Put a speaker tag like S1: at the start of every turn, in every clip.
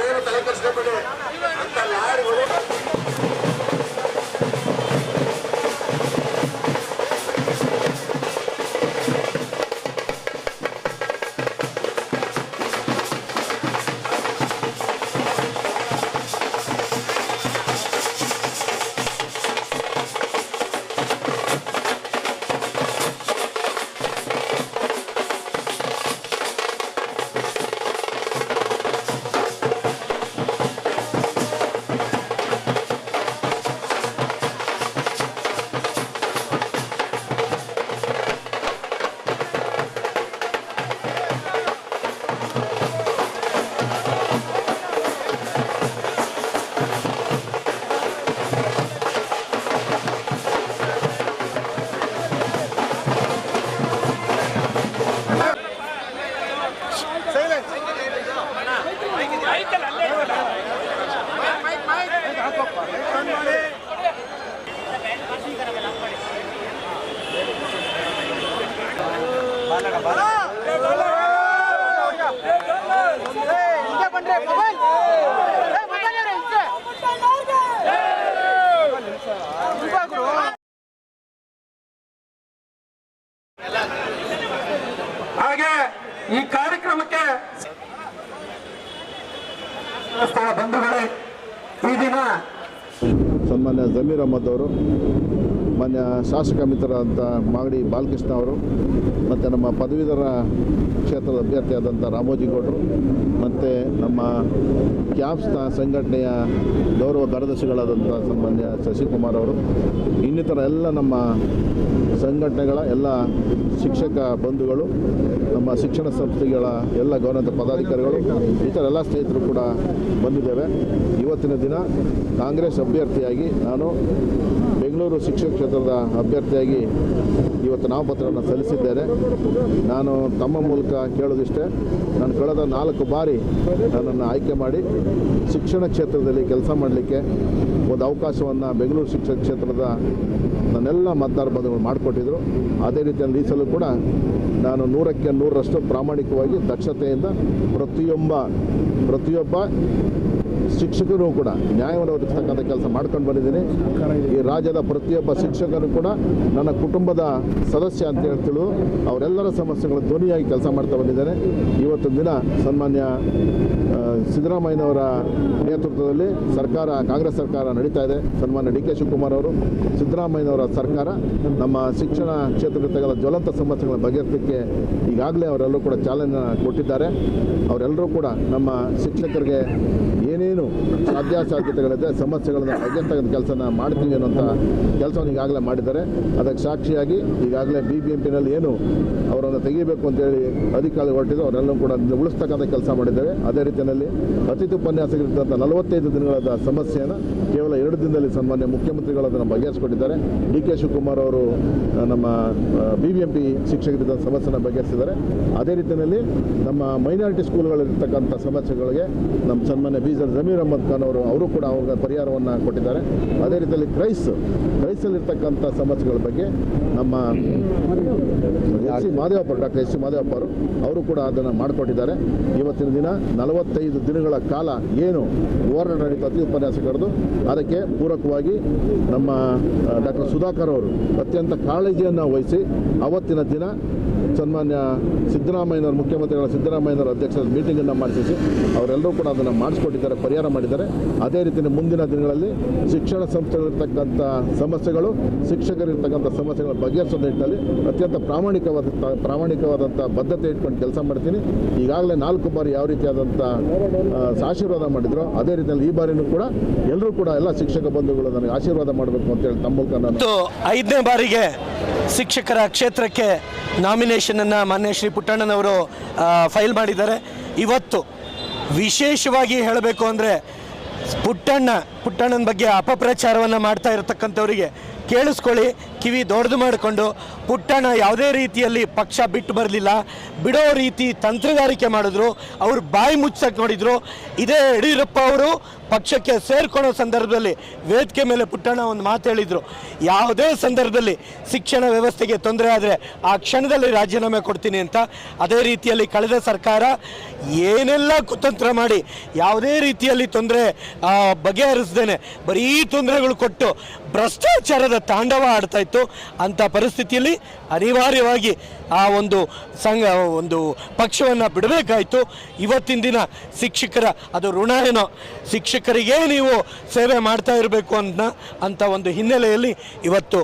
S1: ಏನು ತಲೆ ಕೆಡಿಸ್ಕೊಬೇಡಿ ಅಂತ ಲಾರಿಗಳು ಹಾಗೆ ಈ ಕಾರ್ಯಕ್ರಮಕ್ಕೆ ಬಂಧುಗಳೇ ಈ ದಿನ
S2: ಜಮೀರ್ ಅಹಮದ್ ಅವರು, ಮಾನ್ಯ ಶಾಸಕ ಮಿತ್ರರಾದಂಥ ಮಾಗಡಿ ಬಾಲಕೃಷ್ಣ ಅವರು, ಮತ್ತು ನಮ್ಮ ಪದವೀಧರ ಕ್ಷೇತ್ರದ ಅಭ್ಯರ್ಥಿಯಾದಂಥ ರಾಮೋಜಿ ಗೌಡರು, ಮತ್ತು ನಮ್ಮ ಕ್ಯಾಬ್ಸ್ನ ಸಂಘಟನೆಯ ಗೌರವ ಕಾರ್ಯದರ್ಶಿಗಳಾದಂಥ ಸನ್ಮಾನ್ಯ ಶಶಿಕುಮಾರ್ ಅವರು, ಇನ್ನಿತರ ಎಲ್ಲ ನಮ್ಮ ಸಂಘಟನೆಗಳ ಎಲ್ಲ ಶಿಕ್ಷಕ ಬಂಧುಗಳು, ನಮ್ಮ ಶಿಕ್ಷಣ ಸಂಸ್ಥೆಗಳ ಎಲ್ಲ ಗೌರವ ಪದಾಧಿಕಾರಿಗಳು, ಇತರ ಎಲ್ಲ ಸ್ನೇಹಿತರು ಕೂಡ ಬಂದಿದ್ದೇವೆ. ಇವತ್ತಿನ ದಿನ ಕಾಂಗ್ರೆಸ್ ಅಭ್ಯರ್ಥಿಯಾಗಿ ನಾನು ಬೆಂಗಳೂರು ಶಿಕ್ಷಕ ಕ್ಷೇತ್ರದ ಅಭ್ಯರ್ಥಿಯಾಗಿ ಇವತ್ತು ನಾಮಪತ್ರವನ್ನು ಸಲ್ಲಿಸಿದ್ದೇನೆ. ನಾನು ತಮ್ಮ ಮೂಲಕ ಕೇಳೋದಿಷ್ಟೇ ನಾನು ಕಳೆದ ನಾಲ್ಕು ಬಾರಿ ನನ್ನನ್ನು ಆಯ್ಕೆ ಮಾಡಿ ಶಿಕ್ಷಣ ಕ್ಷೇತ್ರದಲ್ಲಿ ಕೆಲಸ ಮಾಡಲಿಕ್ಕೆ ಒಂದು ಅವಕಾಶವನ್ನು ಬೆಂಗಳೂರು ಶಿಕ್ಷಣ ಕ್ಷೇತ್ರದ ನನ್ನೆಲ್ಲ ಮತದಾರ ಬಂಧುಗಳು ಮಾಡಿಕೊಟ್ಟಿದ್ರು. ಅದೇ ರೀತಿಯಲ್ಲಿ ಈ ಸಲೂ ಕೂಡ ನಾನು ನೂರಕ್ಕೆ ನೂರರಷ್ಟು ಪ್ರಾಮಾಣಿಕವಾಗಿ ದಕ್ಷತೆಯಿಂದ ಪ್ರತಿಯೊಬ್ಬ ಪ್ರತಿಯೊಬ್ಬ ಶಿಕ್ಷಕರು ಕೂಡ ನ್ಯಾಯವನ್ನು ಒದಗಿಸ್ತಕ್ಕಂಥ ಕೆಲಸ ಮಾಡ್ಕೊಂಡು ಬಂದಿದ್ದೀನಿ. ಈ ರಾಜ್ಯದ ಪ್ರತಿಯೊಬ್ಬ ಶಿಕ್ಷಕರು ಕೂಡ ನನ್ನ ಕುಟುಂಬದ ಸದಸ್ಯ ಅಂತ ಹೇಳ್ತಿಳು, ಅವರೆಲ್ಲರ ಸಮಸ್ಯೆಗಳ ಧ್ವನಿಯಾಗಿ ಕೆಲಸ ಮಾಡ್ತಾ ಬಂದಿದ್ದಾರೆ. ಇವತ್ತಿನ ದಿನ ಸನ್ಮಾನ್ಯ ಸಿದ್ದರಾಮಯ್ಯನವರ ನೇತೃತ್ವದಲ್ಲಿ ಸರ್ಕಾರ, ಕಾಂಗ್ರೆಸ್ ಸರ್ಕಾರ ನಡೀತಾ ಇದೆ. ಸನ್ಮಾನ್ಯ ಡಿ ಕೆ ಶಿವಕುಮಾರ್ ಅವರು, ಸಿದ್ದರಾಮಯ್ಯನವರ ಸರ್ಕಾರ ನಮ್ಮ ಶಿಕ್ಷಣ ಕ್ಷೇತ್ರದಲ್ಲಿ ಜ್ವಲಂತ ಸಮಸ್ಯೆಗಳ ಬಗೆಹರಿಸಲಿಕ್ಕೆ ಈಗಾಗಲೇ ಅವರೆಲ್ಲರೂ ಕೂಡ ಚಾಲನೆ ಕೊಟ್ಟಿದ್ದಾರೆ. ಅವರೆಲ್ಲರೂ ಕೂಡ ನಮ್ಮ ಶಿಕ್ಷಕರಿಗೆ ಏನೇನು ಸಾಧ್ಯಾಸಾಧ್ಯತೆಗಳಿದೆ ಸಮಸ್ಯೆಗಳನ್ನು ಬಗೆಹರಿಸ್ತಕ್ಕಂಥ ಕೆಲಸನ ಮಾಡ್ತೀವಿ ಅನ್ನೋಂಥ ಕೆಲಸವನ್ನು ಈಗಾಗಲೇ ಮಾಡಿದ್ದಾರೆ. ಅದಕ್ಕೆ ಸಾಕ್ಷಿಯಾಗಿ ಈಗಾಗಲೇ ಬಿ ಬಿ ಎಂ ಪಿನಲ್ಲಿ ಏನು ಅವರನ್ನು ತೆಗಿಬೇಕು ಅಂತೇಳಿ ಅಧಿಕಾರಿ ಹೊರಟಿದ್ದು, ಅವರೆಲ್ಲರೂ ಕೂಡ ಉಳಿಸ್ತಕ್ಕಂಥ ಕೆಲಸ ಮಾಡಿದ್ದೇವೆ. ಅದೇ ರೀತಿಯಲ್ಲಿ ಅತಿಥಿ ಉಪನ್ಯಾಸಕರಿದ್ದಂಥ ನಲವತ್ತೈದು ದಿನಗಳಾದ ಸಮಸ್ಯೆಯನ್ನು ಕೇವಲ ಎರಡು ದಿನದಲ್ಲಿ ಸನ್ಮಾನ್ಯ ಮುಖ್ಯಮಂತ್ರಿಗಳು ಅದನ್ನು ಬಗೆಹರಿಸಿಕೊಟ್ಟಿದ್ದಾರೆ. ಡಿ ಕೆ ಶಿವಕುಮಾರ್ ಅವರು ನಮ್ಮ ಬಿ ಬಿ ಎಂ ಪಿ ಶಿಕ್ಷಕರಿದ್ದ ಸಮಸ್ಯೆನ ಬಗೆಹರಿಸಿದ್ದಾರೆ. ಅದೇ ರೀತಿಯಲ್ಲಿ ನಮ್ಮ ಮೈನಾರಿಟಿ ಸ್ಕೂಲ್ಗಳಿರ್ತಕ್ಕಂಥ ಸಮಸ್ಯೆಗಳಿಗೆ ನಮ್ಮ ಸನ್ಮಾನ್ಯ ಬಿ ಜರ್ ಜಮೀರ್ ಅಹಮದ್ ಖಾನ್ ಅವರು ಅವರು ಕೂಡ ಅವ್ರಿಗೆ ಪರಿಹಾರವನ್ನು ಕೊಟ್ಟಿದ್ದಾರೆ. ಅದೇ ರೀತಿಯಲ್ಲಿ ಕ್ರೈಸ್, ಕ್ರೈಸಲ್ಲಿರ್ತಕ್ಕಂಥ ಸಮಸ್ಯೆಗಳ ಬಗ್ಗೆ ನಮ್ಮ S Madevappa, doctor S C Madevappa ಅವರು ಅವರು ಕೂಡ ಅದನ್ನು ಮಾಡಿಕೊಟ್ಟಿದ್ದಾರೆ. ಇವತ್ತಿನ ದಿನ ನಲವತ್ತೈದು ದಿನಗಳ ಕಾಲ ಏನು ಹೋರಾಟ ನಡೀತು ಅತಿ ಉಪನ್ಯಾಸಕರದು ಅದಕ್ಕೆ ಪೂರಕವಾಗಿ ನಮ್ಮ ಡಾಕ್ಟರ್ ಸುಧಾಕರ್ ಅವರು ಅತ್ಯಂತ ಕಾಳಜಿಯನ್ನು ವಹಿಸಿ ಅವತ್ತಿನ ದಿನ ಸನ್ಮಾನ್ಯ ಸಿದ್ದರಾಮಯ್ಯನವರು, ಮುಖ್ಯಮಂತ್ರಿಗಳ ಸಿದ್ದರಾಮಯ್ಯನವರ ಅಧ್ಯಕ್ಷರ ಮೀಟಿಂಗನ್ನು ಮಾಡಿಸಿ ಅವರೆಲ್ಲರೂ ಕೂಡ ಅದನ್ನು ಮಾಡಿಸ್ಕೊಟ್ಟಿದ್ದಾರೆ, ಪರಿಹಾರ ಮಾಡಿದ್ದಾರೆ. ಅದೇ ರೀತಿ ಮುಂದಿನ ದಿನಗಳಲ್ಲಿ ಶಿಕ್ಷಣ ಸಂಸ್ಥೆಗಳಿರ್ತಕ್ಕಂಥ ಸಮಸ್ಯೆಗಳು, ಶಿಕ್ಷಕರಿರ್ತಕ್ಕಂಥ ಸಮಸ್ಯೆಗಳ ಬಗೆಹರಿಸೋ ನಿಟ್ಟಿನಲ್ಲಿ ಅತ್ಯಂತ ಪ್ರಾಮಾಣಿಕವಾದ ಪ್ರಾಮಾಣಿಕವಾದಂಥ ಬದ್ಧತೆ ಇಟ್ಕೊಂಡು ಕೆಲಸ ಮಾಡ್ತೀನಿ. ಈಗಾಗಲೇ ನಾಲ್ಕು ಬಾರಿ ಯಾವ ರೀತಿಯಾದಂಥ ಆಶೀರ್ವಾದ ಮಾಡಿದ್ರು, ಅದೇ ರೀತಿಯಲ್ಲಿ ಈ ಬಾರಿನೂ ಕೂಡ ಎಲ್ಲರೂ ಕೂಡ ಎಲ್ಲ ಶಿಕ್ಷಕ ಬಂಧುಗಳು ನನಗೆ ಆಶೀರ್ವಾದ ಮಾಡಬೇಕು ಅಂತೇಳಿ ತಮ್ಮ ಮೂಲಕ ನಾನು
S3: ಐದನೇ ಬಾರಿಗೆ ಶಿಕ್ಷಕರ ಕ್ಷೇತ್ರಕ್ಕೆ ನಾಮಿನೇಷನನ್ನು ಮಾನ್ಯ ಶ್ರೀ ಪುಟ್ಟಣ್ಣನವರು ಫೈಲ್ ಮಾಡಿದ್ದಾರೆ. ಇವತ್ತು ವಿಶೇಷವಾಗಿ ಹೇಳಬೇಕು ಅಂದರೆ ಪುಟ್ಟಣ್ಣ ಪುಟ್ಟಣ್ಣನ ಬಗ್ಗೆ ಅಪಪ್ರಚಾರವನ್ನು ಮಾಡ್ತಾ ಇರತಕ್ಕಂಥವರಿಗೆ ಕೇಳಿಸ್ಕೊಳ್ಳಿ. ಕಿವಿ ದೊಡ್ಡದು ಮಾಡಿಕೊಂಡು ಪುಟ್ಟಣ್ಣ ಯಾವುದೇ ರೀತಿಯಲ್ಲಿ ಪಕ್ಷ ಬಿಟ್ಟು ಬರಲಿಲ್ಲ. ಬಿಡೋ ರೀತಿ ತಂತ್ರಗಾರಿಕೆ ಮಾಡಿದ್ರು. ಅವರು ಬಾಯಿ ಮುಚ್ಚಕ್ಕೆ ನೋಡಿದ್ರು. ಇದೇ ಯಡಿಯೂರಪ್ಪ ಅವರು ಪಕ್ಷಕ್ಕೆ ಸೇರ್ಕೊಳ್ಳೋ ಸಂದರ್ಭದಲ್ಲಿ ವೇದಿಕೆ ಮೇಲೆ ಪುಟ್ಟಣ್ಣ ಒಂದು ಮಾತು ಹೇಳಿದರು. ಯಾವುದೇ ಸಂದರ್ಭದಲ್ಲಿ ಶಿಕ್ಷಣ ವ್ಯವಸ್ಥೆಗೆ ತೊಂದರೆ ಆದರೆ ಆ ಕ್ಷಣದಲ್ಲಿ ರಾಜೀನಾಮೆ ಕೊಡ್ತೀನಿ ಅಂತ. ಅದೇ ರೀತಿಯಲ್ಲಿ ಕಳೆದ ಸರ್ಕಾರ ಏನೆಲ್ಲ ಕುತಂತ್ರ ಮಾಡಿ, ಯಾವುದೇ ರೀತಿಯಲ್ಲಿ ತೊಂದರೆ ಬಗೆಹರಿಸ್ದೇನೆ ಬರೀ ತೊಂದರೆಗಳು ಕೊಟ್ಟು ಭ್ರಷ್ಟಾಚಾರದ ತಾಂಡವ ಆಡ್ತಾ ಇತ್ತು. ಅಂಥ ಪರಿಸ್ಥಿತಿಯಲ್ಲಿ ಅನಿವಾರ್ಯವಾಗಿ ಆ ಒಂದು ಸಂಘ, ಒಂದು ಪಕ್ಷವನ್ನು ಬಿಡಬೇಕಾಯಿತು. ಇವತ್ತಿನ ದಿನ ಶಿಕ್ಷಕರ, ಅದು ಋಣ ಏನೋ? ಶಿಕ್ಷಕರಿಗೆ ನೀವು ಸೇವೆ ಮಾಡ್ತಾ ಇರಬೇಕು ಅಂತ ಅಂತ ಒಂದು ಹಿನ್ನೆಲೆಯಲ್ಲಿ ಇವತ್ತು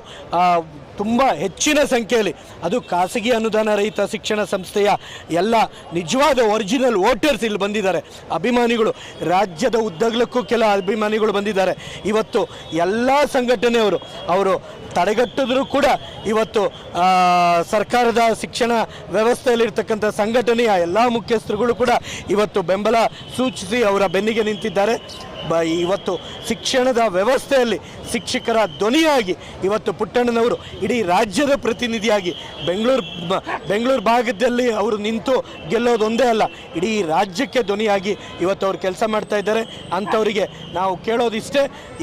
S3: ತುಂಬ ಹೆಚ್ಚಿನ ಸಂಖ್ಯೆಯಲ್ಲಿ. ಅದು ಖಾಸಗಿ ಅನುದಾನ ರಹಿತ ಶಿಕ್ಷಣ ಸಂಸ್ಥೆಯ ಎಲ್ಲ ನಿಜವಾದ ಒರಿಜಿನಲ್ ವೋಟರ್ಸ್ ಇಲ್ಲಿ ಬಂದಿದ್ದಾರೆ. ಅಭಿಮಾನಿಗಳು, ರಾಜ್ಯದ ಉದ್ದಗಲಕ್ಕೂ ಕೆಲ ಅಭಿಮಾನಿಗಳು ಬಂದಿದ್ದಾರೆ. ಇವತ್ತು ಎಲ್ಲ ಸಂಘಟನೆಯವರು, ಅವರು ತಡೆಗಟ್ಟಿದ್ರು ಕೂಡ ಇವತ್ತು ಸರ್ಕಾರದ ಶಿಕ್ಷಣ ವ್ಯವಸ್ಥೆಯಲ್ಲಿರ್ತಕ್ಕಂಥ ಸಂಘಟನೆಯ ಎಲ್ಲ ಮುಖ್ಯಸ್ಥರುಗಳು ಕೂಡ ಇವತ್ತು ಬೆಂಬಲ ಸೂಚಿಸಿ ಅವರ ಬೆನ್ನಿಗೆ ನಿಂತಿದ್ದಾರೆ. ಬ, ಇವತ್ತು ಶಿಕ್ಷಣದ ವ್ಯವಸ್ಥೆಯಲ್ಲಿ ಶಿಕ್ಷಕರ ಧ್ವನಿಯಾಗಿ ಇವತ್ತು ಪುಟ್ಟಣ್ಣನವರು ಇಡೀ ರಾಜ್ಯದ ಪ್ರತಿನಿಧಿಯಾಗಿ ಬೆಂಗಳೂರು ಬೆಂಗಳೂರು ಭಾಗದಲ್ಲಿ ಅವರು ನಿಂತು ಗೆಲ್ಲೋದೊಂದೇ ಅಲ್ಲ, ಇಡೀ ರಾಜ್ಯಕ್ಕೆ ಧ್ವನಿಯಾಗಿ ಇವತ್ತು ಅವರು ಕೆಲಸ ಮಾಡ್ತಾ ಇದ್ದಾರೆ. ಅಂಥವರಿಗೆ ನಾವು ಕೇಳೋದಿಷ್ಟೇ,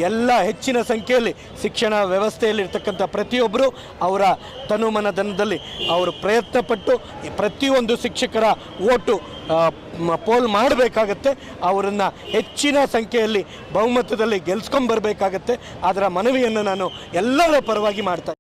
S3: ಎಲ್ಲ ಹೆಚ್ಚಿನ ಸಂಖ್ಯೆಯಲ್ಲಿ ಶಿಕ್ಷಣ ವ್ಯವಸ್ಥೆಯಲ್ಲಿರ್ತಕ್ಕಂಥ ಪ್ರತಿಯೊಬ್ಬರು ಅವರ ತನುಮನಧನದಲ್ಲಿ ಅವರು ಪ್ರಯತ್ನಪಟ್ಟು ಪ್ರತಿಯೊಂದು ಶಿಕ್ಷಕರ ಓಟು ಪೋಲ್ ಮಾಡಬೇಕಾಗತ್ತೆ. ಅವರನ್ನು ಹೆಚ್ಚಿನ ಸಂಖ್ಯೆಯಲ್ಲಿ ಬಹುಮತದಲ್ಲಿ ಗೆಲ್ಸ್ಕೊಂಬರ್ಬೇಕಾಗತ್ತೆ. ಅದರ ಮನವಿಯನ್ನು ನಾನು ಎಲ್ಲರ ಪರವಾಗಿ ಮಾಡ್ತಾ